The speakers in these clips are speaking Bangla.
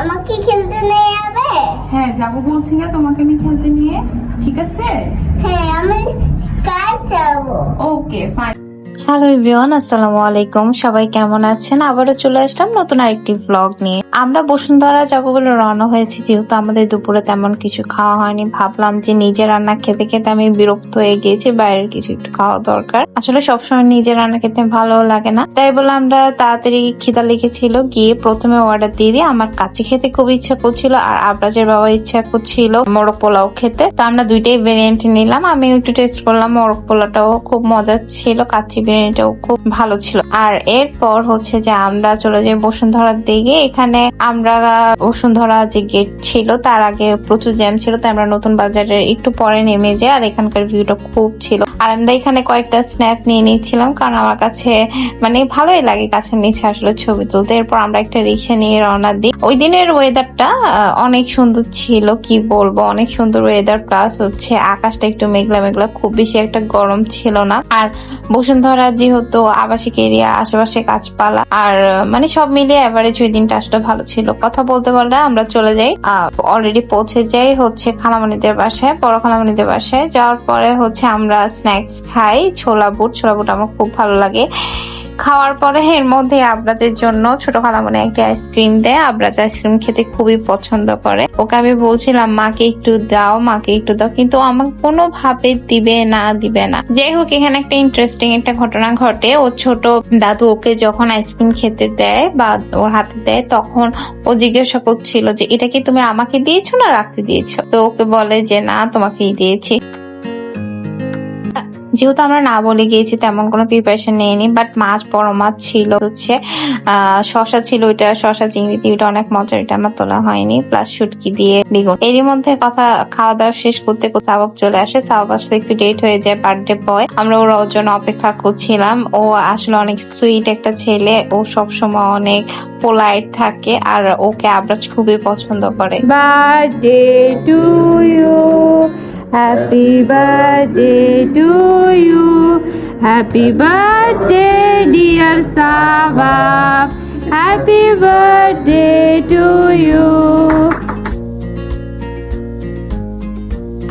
আমাকে খেলতে নিয়ে যাবে? হ্যাঁ যাব বলছি না তোমাকে আমি খেলতে নিয়ে। ঠিক আছে? হ্যাঁ আমি কাজ যাব। ওকে ফাইন হ্যালো এভরিওয়ান, আসসালামু আলাইকুম। সবাই কেমন আছেন? আবারও চলে আসলাম নতুন আরেকটি ব্লগ নিয়ে। আমরা বসুন্ধরা যাব বলে রওনা হয়েছি, যেহেতু আমাদের দুপুরে তেমন কিছু খাওয়া হয়নি। ভাবলাম যে নিজে রান্না খেতে খেতে আমি বিরক্ত হয়ে গিয়েছি, বাইরের কিছু একটু খাওয়া দরকার। আসলে সবসময় নিজে রান্না খেতে ভালো লাগে না। তাই বলে আমরা তাড়াতাড়ি খিদা লেগেছিল, গিয়ে প্রথমে অর্ডার দিয়ে দিয়ে আমার কাছে খেতে খুব ইচ্ছা করছিল, আর আবরাজের বাবা ইচ্ছা করছিল মোরগ পোলাও খেতে। তো আমরা দুইটাই ভেরিয়েন্ট নিলাম। আমি একটু টেস্ট করলাম, মোরগ পোলাওটাও খুব মজা ছিল, কাচ্চি বিরিয়ানিটাও খুব ভালো ছিল। আর এরপর হচ্ছে যে আমরা চলে যাই বসুন্ধরার দিকে এখানে আমরা বসুন্ধরা যে গেট ছিল, তার আগে প্রচুর জ্যাম ছিল, তাই আমরা নতুন বাজারের একটু পরে নেমে যাই। আর এখানকার ভিউটা খুব ছিল। আর আমরা এখানে কয়েকটা স্ন্যাপ নিয়ে নিচ্ছিলাম, কারণ আমার কাছে মানে ভালোই লাগে কাছে নিচে আসলে ছবি তুলতে। এরপর আমরা একটা রিক্সা নিয়ে রওনা দিই। ওই দিনের ওয়েদারটা অনেক সুন্দর ছিল, কি বলব? অনেক সুন্দর ওয়েদার প্লাস হচ্ছে আকাশটা একটু মেঘলা মেঘলা, খুব বেশি একটা গরম ছিল না। আর বসুন্ধরা যেহেতু আবাসিক এরিয়া আশেপাশে গাছপালা, আর মানে সব মিলিয়ে অ্যাভারেজ ওই দিনটা আসলে ভালো ছিল। কথা বলতে বললে আমরা চলে যাই অলরেডি পৌঁছে যাই হচ্ছে খালামণিদের বাসায়, বড় খালামণিদের বাসায়। যাওয়ার পরে হচ্ছে আমরা স্ন্যাক্স খাই, ছোলা বুট। ছোলা বুট আমার খুব ভালো লাগে। খাওয়ার পরে এর মধ্যে আবরাজের জন্য ছোট খালামণি একটা আইসক্রিম দেয়। আবরাজ আইসক্রিম খেতে খুবই পছন্দ করে। ওকে আমি বলছিলাম, মাকে একটু দাও, মাকে একটু দাও। কিন্তু আমাকে কোনোভাবে দিবে না দিবে না। যাই হোক, এখানে একটা ইন্টারেস্টিং একটা ঘটনা ঘটে। ও ছোট দাদু ওকে যখন আইসক্রিম খেতে দেয় বা ওর হাতে দেয়, তখন ও জিজ্ঞাসা করছিল যে, এটা কি তুমি আমাকে দিয়েছ না রাখতে দিয়েছ? তো ওকে বলে যে, না, তোমাকেই দিয়েছি। যেহেতু আমরা না বলে গিয়েছি, তেমন কোনো প্রিপারেশন নেইনি বাট মাছ বড় মাছ ছিল হচ্ছে শশা ছিল ওইটা শশা চিংড়ি দিয়ে ওইটা অনেক মজার, এটা আমার তোলা হয়নি প্লাস শুটকি দিয়ে বেগুন। এরই মধ্যে কথা, খাওয়া দাওয়া শেষ করতে সাবক চলে আসে সাবক আসতে একটু লেট হয়ে যায় বার্থডে বয় আমরা ওরা জন্য অপেক্ষা করছিলাম, ও আসলে অনেক সুইট একটা ছেলে, ও সবসময় অনেক পোলাইট থাকে, আর ওকে আবরাজ খুবই পছন্দ করে। Birthday to you. Happy birthday to you. Happy birthday, dear Sabah. Happy birthday to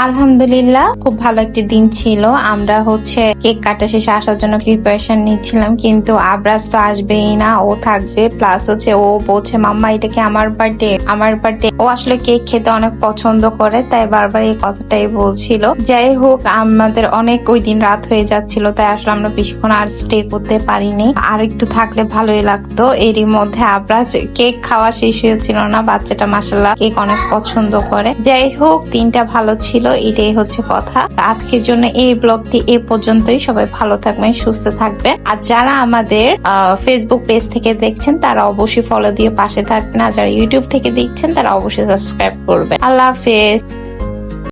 আলহামদুলিল্লাহ, খুব ভালো একটি দিন ছিল। আমরা হচ্ছে কেক কাটা শেষে আসার জন্য প্রিপারেশন নিচ্ছিলাম, কিন্তু আবরাজ তো আসবেই না, ও থাকবে। প্লাস হচ্ছে ও বলছে, মাম্মা, এটা কি আমার বার্থডে আমার বার্থডে ও আসলে কেক খেতে অনেক পছন্দ করে, তাই বারবার এই কথাটাই বলছিল। যাই হোক, আমাদের অনেক ওই দিন রাত হয়ে যাচ্ছিল, তাই আসলে আমরা বেশিক্ষণ আর স্টে করতে পারিনি। আর একটু থাকলে ভালোই লাগতো। এরই মধ্যে আবরাজ কেক খাওয়া শেষ হয়েছিল না, বাচ্চাটা মাসাল্লাহ কেক অনেক পছন্দ করে। যাই হোক, দিনটা ভালো ছিল। এটাই হচ্ছে কথা। আজকের জন্য এই ব্লগটি এ পর্যন্তই। সবাই ভালো থাকবেন, সুস্থ থাকবেন। আর যারা আমাদের ফেসবুক পেজ থেকে দেখছেন, তারা অবশ্যই ফলো দিয়ে পাশে থাকবেন। আর যারা ইউটিউব থেকে দেখছেন, তারা অবশ্যই সাবস্ক্রাইব করবেন। আল্লাহ হাফেজ।